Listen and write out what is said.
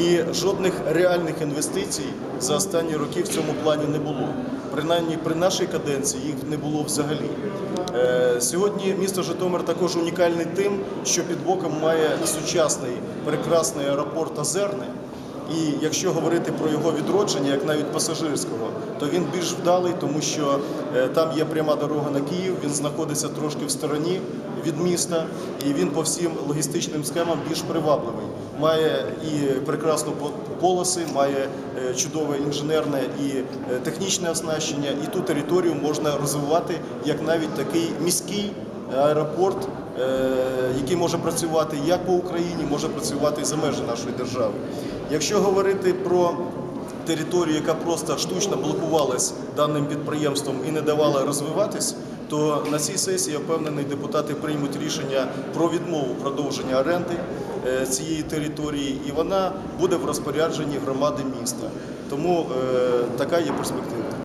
І жодних реальних інвестицій за останні роки в цьому плані не було. Принаймні при нашій каденції їх не було взагалі. Е, Сьогодні місто Житомир також унікальний тим, що під боком має сучасний прекрасний аеропорт Озерне. І якщо говорити про його відродження, як навіть пасажирського, то він більш вдалий, тому що е, там є пряма дорога на Київ, він знаходиться трошки в стороні від міста, і він по всім логістичним схемам більш привабливий. Має і прекрасну по- полоси, має е, чудове інженерне і е, технічне оснащення, і ту територію можна розвивати як навіть такий міський аеропорт, е, який може працювати як по Україні, може працювати і за межі нашої держави. Якщо говорити про територію, яка просто штучно блокувалась даним підприємством і не давала розвиватись, то на цій сесії я впевнений, депутати приймуть рішення про відмову продовження оренди цієї території, і вона буде в розпорядженні громади міста. Тому е, така є перспектива.